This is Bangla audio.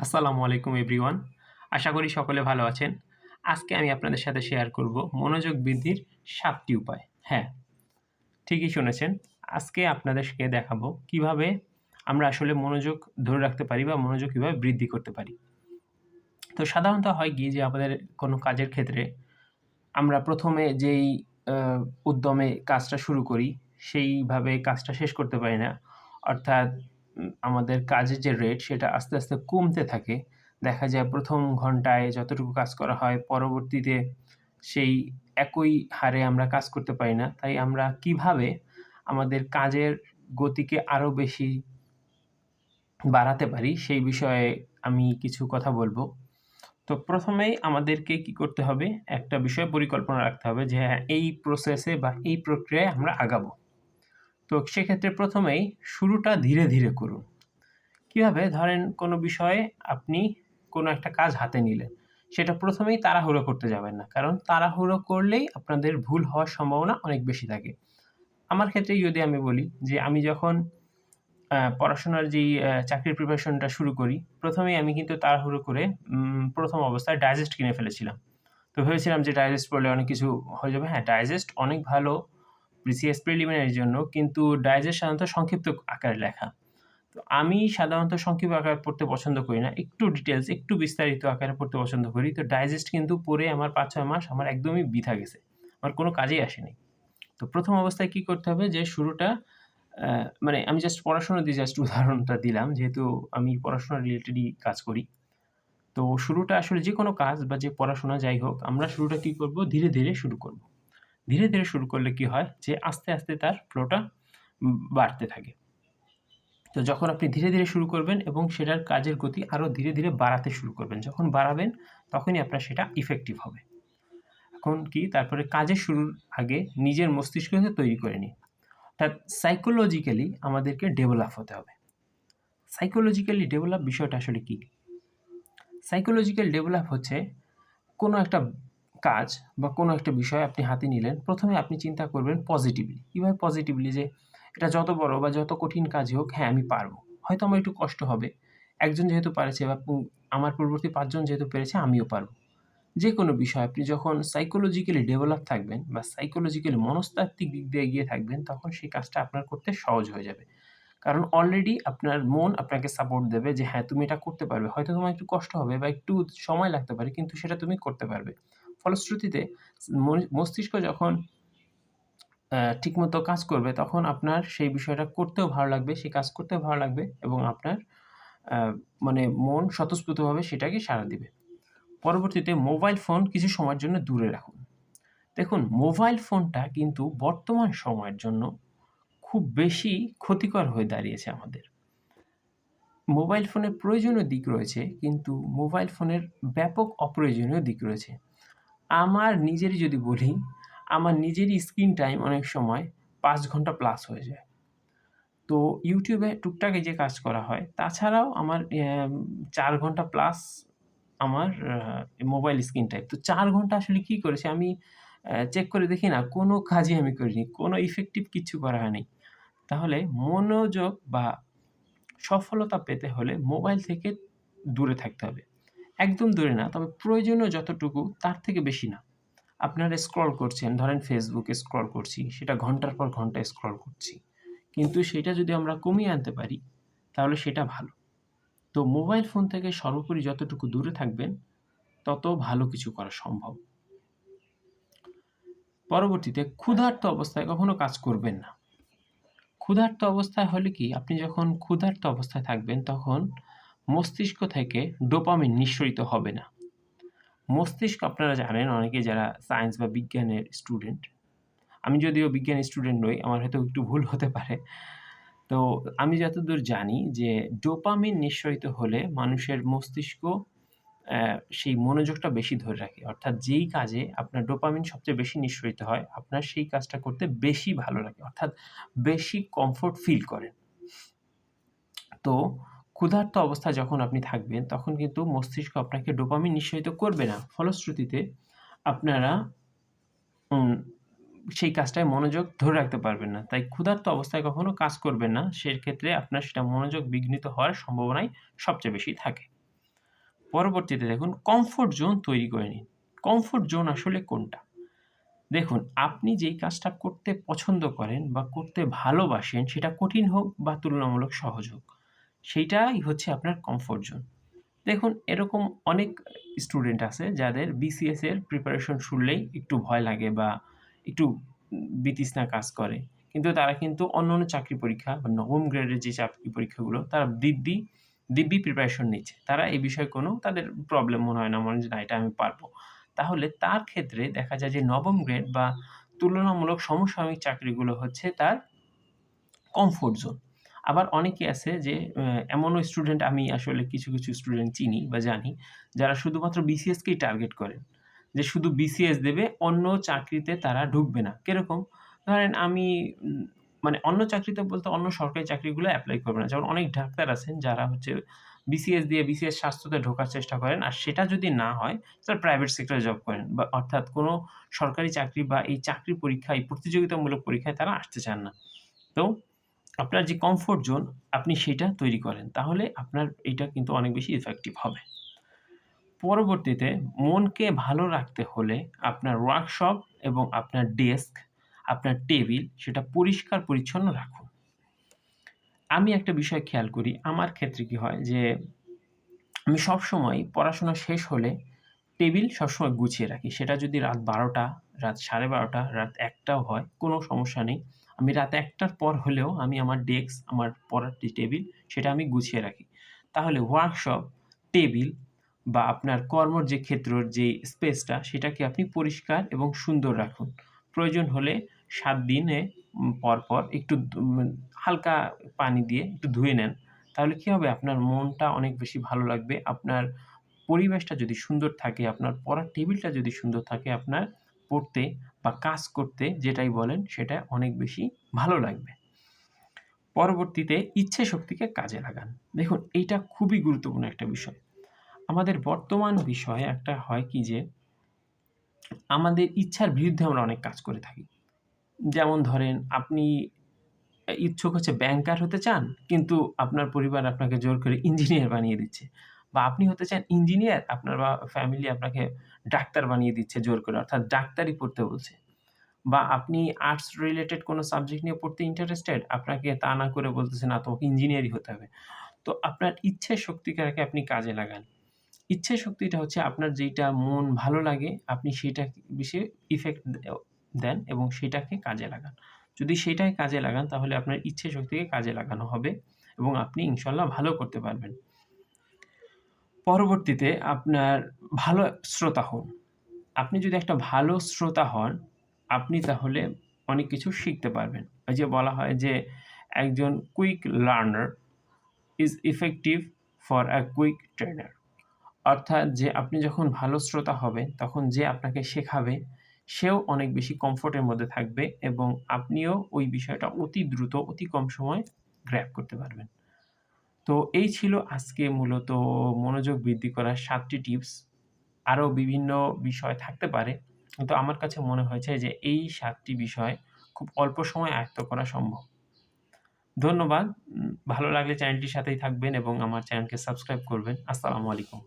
আসসালামু আলাইকুম এভরিওয়ান। আশা করি সকলে ভালো আছেন। আজকে আমি আপনাদের সাথে শেয়ার করব মনোযোগ বৃদ্ধির সাতটি উপায়। হ্যাঁ ঠিকই শুনেছেন। আজকে আপনাদেরকে দেখাবো কীভাবে আমরা আসলে মনোযোগ ধরে রাখতে পারি বা মনোযোগ কীভাবে বৃদ্ধি করতে পারি। তো সাধারণত হয় কি যে আমাদের কোনো কাজের ক্ষেত্রে আমরা প্রথমে যেই উদ্যমে কাজটা শুরু করি, সেইভাবে কাজটা শেষ করতে পারি না। অর্থাৎ আমাদের কাজের যে রেট সেটা আস্তে আস্তে কমতে থাকে। দেখা যায় প্রথম ঘন্টায় যতটুকু কাজ করা হয়, পরবর্তীতে সেই একই হারে আমরা কাজ করতে পারি না। তাই আমরা কীভাবে আমাদের কাজের গতিকে আরও বেশি বাড়াতে পারি সেই বিষয়ে আমি কিছু কথা বলব। তো প্রথমেই আমাদেরকে কি করতে হবে? একটা বিষয় পরিকল্পনা রাখতে হবে যে হ্যাঁ এই প্রসেসে বা এই প্রক্রিয়ায় আমরা আগাবো। তো সেক্ষেত্রে প্রথমেই শুরুটা ধীরে ধীরে করুন। কীভাবে? ধরেন কোনো বিষয়ে আপনি কোনো একটা কাজ হাতে নিলেন, সেটা প্রথমেই তাড়াহুড়ো করতে যাবেন না, কারণ তাড়াহুড়ো করলেই আপনাদের ভুল হওয়ার সম্ভাবনা অনেক বেশি থাকে। আমার ক্ষেত্রে যদি আমি বলি যে আমি যখন পড়াশোনার যেই চাকরির প্রিপারেশনটা শুরু করি, প্রথমেই আমি কিন্তু তাড়াহুড়ো করে প্রথম অবস্থায় ডাইজেস্ট কিনে ফেলেছিলাম। তো ভেবেছিলাম যে ডাইজেস্ট পড়লে অনেক কিছু হয়ে যাবে। হ্যাঁ ডাইজেস্ট অনেক ভালো বিসিএস প্রিলিমিনারির জন্য, কিন্তু ডাইজেস্ট সাধারণত সংক্ষিপ্ত আকারে লেখা। তো আমি সাধারণত সংক্ষিপ্ত আকারে পড়তে পছন্দ করি না, একটু ডিটেলস একটু বিস্তারিত আকারে পড়তে পছন্দ করি। তো ডাইজেস্ট কিন্তু পড়ে আমার পাঁচ ছয় মাস আমার একদমই বৃথা গেছে, আমার কোনো কাজেই আসেনি। তো প্রথম অবস্থায় কি করতে হবে যে শুরুটা মানে আমি জাস্ট পড়াশোনা দিয়ে জাস্ট উদাহরণটা দিলাম, যেহেতু আমি পড়াশোনা রিলেটেডই কাজ করি। তো শুরুটা আসলে যে কোনো কাজ বা যে পড়াশোনা যাই হোক, আমরা শুরুটা কি করব? ধীরে ধীরে শুরু করব। ধীরে ধীরে শুরু করলে কি হয় যে আস্তে আস্তে তার ফ্লোটা বাড়তে থাকে। তো যখন আপনি ধীরে ধীরে শুরু করবেন এবং সেটার কাজের গতি আরও ধীরে ধীরে বাড়াতে শুরু করবেন, যখন বাড়াবেন তখনই আপনার সেটা ইফেক্টিভ হবে। এখন কি? তারপরে কাজের শুরুর আগে নিজের মস্তিষ্ককে তৈরি করে নিন। অর্থাৎ সাইকোলজিক্যালি আমাদেরকে ডেভেলপ হতে হবে। সাইকোলজিক্যালি ডেভেলপ বিষয়টা আসলে কী? সাইকোলজিক্যাল ডেভেলপ হচ্ছে কোনো একটা কাজ বা কোনো একটা বিষয় আপনি হাতে নিলেন, প্রথমে আপনি চিন্তা করবেন পজিটিভলি কীভাবে পজিটিভলি যে এটা যত বড় বা যত কঠিন কাজই হোক হ্যাঁ আমি পারব। হয়তো আমার একটু কষ্ট হবে। একজন যেহেতু পারেছে বা আমার পূর্ববর্তী পাঁচজন যেহেতু পেরেছে, আমিও পারব। যে কোনো বিষয়, আপনি যখন সাইকোলজিক্যালি ডেভেলপ থাকবেন বা সাইকোলজিক্যালি মনস্তাত্ত্বিক দিক দিয়ে এগিয়ে থাকবেন, তখন সেই কাজটা আপনার করতে সহজ হয়ে যাবে। কারণ অলরেডি আপনার মন আপনাকে সাপোর্ট দেবে যে হ্যাঁ তুমি এটা করতে পারবে। হয়তো তোমার একটু কষ্ট হবে বা একটু সময় লাগতে পারে, কিন্তু সেটা তুমি করতে পারবে। ফলশ্রুতিতে মস্তিষ্ক যখন ঠিকমতো কাজ করবে তখন আপনার সেই বিষয়টা করতেও ভালো লাগবে, সেই কাজ করতেও ভালো লাগবে এবং আপনার মানে মন স্বতঃস্ফূর্তভাবে সেটাকে সাড়া দিবে। পরবর্তীতে মোবাইল ফোন কিছু সময়ের জন্য দূরে রাখুন। দেখুন, মোবাইল ফোনটা কিন্তু বর্তমান সময়ের জন্য খুব বেশি ক্ষতিকর হয়ে দাঁড়িয়েছে আমাদের। মোবাইল ফোনের প্রয়োজনীয় দিক রয়েছে, কিন্তু মোবাইল ফোনের ব্যাপক অপ্রয়োজনীয় দিক রয়েছে। আমার নিজেরই যদি বলি, আমার নিজেরই স্ক্রিন টাইম অনেক সময় পাঁচ ঘণ্টা প্লাস হয়ে যায়। তো ইউটিউবে টুকটাকে যে কাজ করা হয়, তাছাড়াও আমার চার ঘণ্টা প্লাস আমার মোবাইল স্ক্রিন টাইম তো চার ঘণ্টা আসলে কী করেছে? আমি চেক করে দেখি না, কোনো কাজই আমি করিনি, কোনো ইফেক্টিভ কিছু করা হয়নি। তাহলে মনোযোগ বা সফলতা পেতে হলে মোবাইল থেকে দূরে থাকতে হবে। একদম দূরে না, তবে প্রয়োজনীয় যতটুকু তার থেকে বেশি না। আপনারা স্ক্রল করছেন, ধরেন ফেসবুকে স্ক্রল করছি, সেটা ঘণ্টার পর ঘণ্টা স্ক্রল করছি। কিন্তু সেটা যদি আমরা কমিয়ে আনতে পারি, তাহলে সেটা ভালো। তো মোবাইল ফোন থেকে সর্বোপরি যতটুকু দূরে থাকবেন, তত ভালো কিছু করা সম্ভব। পরবর্তীতে, ক্ষুধার্ত অবস্থায় কখনো কাজ করবেন না। ক্ষুধার্ত অবস্থায় হলে কি, আপনি যখন ক্ষুধার্ত অবস্থায় থাকবেন, তখন মস্তিষ্ক থেকে ডোপামিন নিঃসরিত হবে না। মস্তিষ্ক আপনারা জানেন, অনেকে যারা সায়েন্স বা বিজ্ঞানের স্টুডেন্ট আমি যদিও বিজ্ঞান স্টুডেন্ট নই, আমার হয়তো একটু ভুল হতে পারে। তো আমি যতদূর জানি যে ডোপামিন নিঃসরিত হলে মানুষের মস্তিষ্ক সেই মনোযোগটা বেশি ধরে রাখে। অর্থাৎ যেই কাজে আপনার ডোপামিন সবচেয়ে বেশি নিঃসরিত হয়, আপনার সেই কাজটা করতে বেশি ভালো লাগে। অর্থাৎ বেশি কমফোর্ট ফিল করেন। তো ক্ষুধার্ত অবস্থা যখন আপনি থাকবেন, তখন কিন্তু মস্তিষ্ক আপনাকে ডোপামিন নিঃসরিত করবে না। ফলশ্রুতিতে আপনারা সেই কাজটায় মনোযোগ ধরে রাখতে পারবেন না। তাই ক্ষুধার্ত অবস্থায় কখনো কাজ করবেন না। সেক্ষেত্রে আপনার সেটা মনোযোগ বিঘ্নিত হওয়ার সম্ভাবনাই সবচেয়ে বেশি থাকে। পরবর্তীতে দেখুন কমফোর্ট জোন তৈরি করে নিন। কমফোর্ট জোন আসলে কোনটা? দেখুন, আপনি যেই কাজটা করতে পছন্দ করেন বা করতে ভালোবাসেন, সেটা কঠিন হোক বা তুলনামূলক সহজ হোক। সেইটাই হচ্ছে আপনার কমফোর্ট জোন দেখুন, এরকম অনেক স্টুডেন্ট আছে যাদের বিসিএস এর প্রিপারেশন শুনলেই একটু ভয় লাগে বা একটু বিতৃষ্ণা কাজ করে। কিন্তু তারা কিন্তু অন্য অন্য চাকরি পরীক্ষা বা নবম গ্রেডের যে চাকরি পরীক্ষাগুলো, তারা দিব্যি দিব্যি প্রিপারেশন নিচ্ছে। তারা এই বিষয়ে কোনো তাদের প্রবলেম মনে হয় না, মনে হয় না, এটা আমি পারব। তাহলে তার ক্ষেত্রে দেখা যায় যে নবম গ্রেড বা তুলনামূলক সমসাময়িক চাকরিগুলো হচ্ছে তার কমফোর্ট জোন আবার অনেকে আছে যে এমনও স্টুডেন্ট আমি আসলে কিছু কিছু স্টুডেন্ট চিনি বা জানি, যারা শুধুমাত্র বিসিএসকেই টার্গেট করেন। যে শুধু বিসিএস দেবে, অন্য চাকরিতে তারা ঢুকবে না। কীরকম? ধরেন আমি মানে অন্য চাকরিতে বলতে অন্য সরকারি চাকরিগুলো অ্যাপ্লাই করবে না। যেমন অনেক ডাক্তার আছেন যারা হচ্ছে বিসিএস দিয়ে বিসিএস স্বাস্থ্যতে ঢোকার চেষ্টা করেন, আর সেটা যদি না হয়, তারা প্রাইভেট সেক্টরে জব করেন। বা অর্থাৎ কোনো সরকারি চাকরি বা এই চাকরি পরীক্ষা এই প্রতিযোগিতামূলক পরীক্ষায় তারা আসতে চান না। তো আপনার যে কমফোর্ট জোন আপনি সেটা তৈরি করেন। তাহলে আপনার এটা কিন্তু অনেক বেশি ইফেক্টিভ হবে। পরবর্তীতে মনকে ভালো রাখতে হলে আপনার ওয়ার্কশপ এবং আপনার ডেস্ক আপনার টেবিল সেটা পরিষ্কার পরিচ্ছন্ন রাখুন। আমি একটা বিষয় খেয়াল করি, আমার ক্ষেত্রে কি হয় যে, আমি সবসময় পড়াশোনা শেষ হলে টেবিল সবসময় গুছিয়ে রাখি। সেটা যদি রাত বারোটা, রাত সাড়ে বারোটা, রাত একটাও হয়, কোনো সমস্যা নেই। আমি রাত একটার পর হলেও আমি আমার ডেস্ক, আমার পড়ার টেবিল, সেটা আমি গুছিয়ে রাখি। তাহলে ওয়ার্কশপ টেবিল বা আপনার কর্মর যে ক্ষেত্রর যে স্পেসটা সেটাকে আপনি পরিষ্কার এবং সুন্দর রাখুন। প্রয়োজন হলে সাত দিনে পর পর একটু হালকা পানি দিয়ে একটু ধুয়ে নেন। তাহলে কী হবে? আপনার মনটা অনেক বেশি ভালো লাগবে। আপনার পরিবেশটা যদি সুন্দর থাকে, আপনার পড়ার টেবিলটা যদি সুন্দর থাকে, আপনার পড়তে বা কাজ করতে যেটাই বলেন, সেটা অনেক বেশি ভালো লাগবে। পরবর্তীতে ইচ্ছে শক্তিকে কাজে লাগান। দেখুন, এইটা খুবই গুরুত্বপূর্ণ একটা বিষয়। আমাদের বর্তমান বিষয়ে একটা হয় কি যে, আমাদের ইচ্ছার বিরুদ্ধে আমরা অনেক কাজ করে থাকি। যেমন ধরেন, আপনি ইচ্ছুক হচ্ছে ব্যাংকার হতে চান, কিন্তু আপনার পরিবার আপনাকে জোর করে ইঞ্জিনিয়ার বানিয়ে দিচ্ছে। বা আপনি হতে চান ইঞ্জিনিয়ার আপনার বা ফ্যামিলি আপনাকে ডাক্তার বানিয়ে দিচ্ছে জোর করে, অর্থাৎ ডাক্তারি পড়তে বলছে। বা আপনি আর্টস রিলেটেড কোনো সাবজেক্ট নিয়ে পড়তে ইন্টারেস্টেড আপনাকে তা না করে বলতেছে, না তোমাকে ইঞ্জিনিয়ারই হতে হবে। তো আপনার ইচ্ছে শক্তিটাকে আপনি কাজে লাগান। ইচ্ছে শক্তিটা হচ্ছে আপনার যেটা মন ভালো লাগে, আপনি সেটা বিষয়ে ইফেক্ট দেন এবং সেটাকে কাজে লাগান। যদি সেটাই কাজে লাগান, তাহলে আপনার ইচ্ছে শক্তিকে কাজে লাগানো হবে এবং আপনি ইনশাল্লাহ ভালো করতে পারবেন। পরবর্তীতে আপনার ভালো শ্রোতা হন। আপনি যদি একটা ভালো শ্রোতা হন, আপনি তাহলে অনেক কিছু শিখতে পারবেন। ওই যে বলা হয় যে একজন quick learner is effective for a quick trainer অর্থাৎ যে আপনি যখন ভালো শ্রোতা হবেন, তখন যে আপনাকে শেখাবে, সেও অনেক বেশি কমফোর্টের মধ্যে থাকবে এবং আপনিও ওই বিষয়টা অতি দ্রুত, অতি কম সময় গ্র্যাপ করতে পারবেন। তো এই ছিল আজকে মূলত মনোযোগ বৃদ্ধি করার সাতটি টিপস। আরও বিভিন্ন বিষয় থাকতে পারে। কিন্তু আমার কাছে মনে হয়েছে যে এই সাতটি বিষয় খুব অল্প সময় আয়ত্ত করা সম্ভব। ধন্যবাদ। ভালো লাগলে চ্যানেলটির সাথেই থাকবেন এবং আমার চ্যানেলকে সাবস্ক্রাইব করবেন। আসসালামু আলাইকুম।